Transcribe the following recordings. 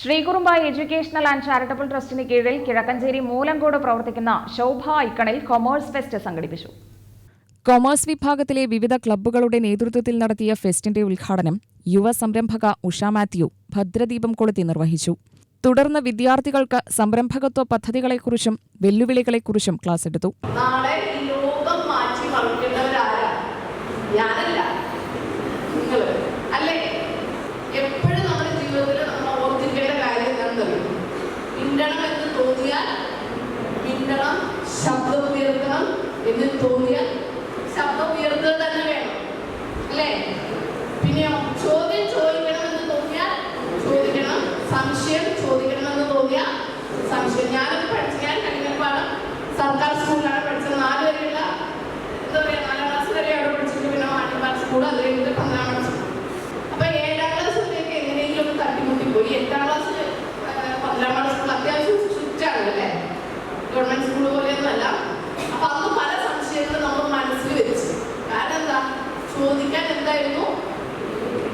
Sreekurumba educational and charitable ട്രസ്റ്റിന് കീഴിൽ കിഴക്കഞ്ചേരി മൂലങ്കോട് പ്രവർത്തിക്കുന്ന ശോഭ ഐക്കണിൽ കൊമേഴ്സ് ഫെസ്റ്റ് സംഘടിപ്പിച്ചു. കൊമേഴ്സ് വിഭാഗത്തിലെ വിവിധ ക്ലബ്ബുകളുടെ നേതൃത്വത്തിൽ നടത്തിയ ഫെസ്റ്റിന്റെ ഉദ്ഘാടനം യുവ സംരംഭക ഉഷ മാത്യു ഭദ്രദീപം കൊളുത്തി നിർവഹിച്ചു. തുടർന്ന് വിദ്യാർത്ഥികൾക്ക് സംരംഭകത്വ പദ്ധതികളെക്കുറിച്ചും വെല്ലുവിളികളെക്കുറിച്ചും ക്ലാസ് എടുത്തു. മിണ്ടണം എന്ന് തോന്നിയാൽ മിണ്ടണം ശബ്ദം ഉയർത്തണം എന്ന് തോന്നിയാൽ ശബ്ദം ഉയർത്തുക തന്നെ വേണം അല്ലേ? പിന്നെയോ ചോദ്യം ചോദിക്കണമെന്ന് തോന്നിയാൽ ചോദിക്കണം സംശയം ചോദിക്കണമെന്ന് തോന്നിയാൽ സംശയം. ഞാനത് പഠിച്ചു ഞാൻ കഴിഞ്ഞപ്പാടും സർക്കാർ സ്കൂളിലാണ് പഠിച്ചത്. നാല് വരെയുള്ള എന്താ പറയുക നാലാം ക്ലാസ് വരെ അവിടെ പഠിച്ചിട്ട് പിന്നെ മാണിപ്പാൽ സ്കൂൾ അത് ചോദിക്കാൻ എന്തായിരുന്നു?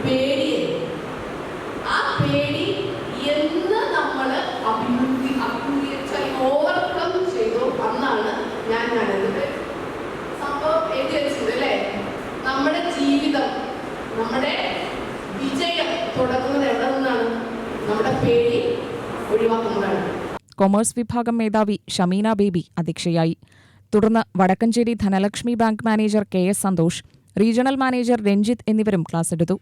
പേടി. ആ പേടി എന്ന് നമ്മൾ അഭിമുഖി അഭിമുഖീകരിച്ച ഓവർകം ചെയ്തു അന്നാണ് ഞാൻ ഞാനത് സംഭവം എഴുതി അല്ലേ? നമ്മുടെ ജീവിതം നമ്മുടെ വിജയം തുടങ്ങുന്നത് എവിടെ നിന്നാണ്? നമ്മുടെ പേടി ഒഴിവാക്കുന്നതാണ്. കൊമേഴ്സ് വിഭാഗം മേധാവി ഷമീന ബേബി അധ്യക്ഷയായി. തുടർന്ന് Vadakkanchery Dhanalakshmi bank manager K S Santhosh regional manager Ranjith എന്നിവരും ക്ലാസ് എടുത്തു.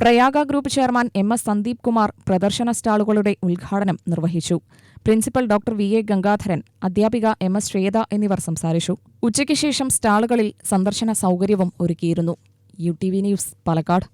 Prayaga group chairman M S Sandeep Kumar പ്രദർശന സ്റ്റാളുകളുടെ ഉദ്ഘാടനം നിർവഹിച്ചു. Principal doctor V A Gangadharan അധ്യാപിക എം എസ് ശ്വേത എന്നിവർ സംസാരിച്ചു. ഉച്ചയ്ക്ക് ശേഷം സ്റ്റാളുകളിൽ സന്ദർശന സൗകര്യവും ഒരുക്കിയിരുന്നു. U T V news Palakkad.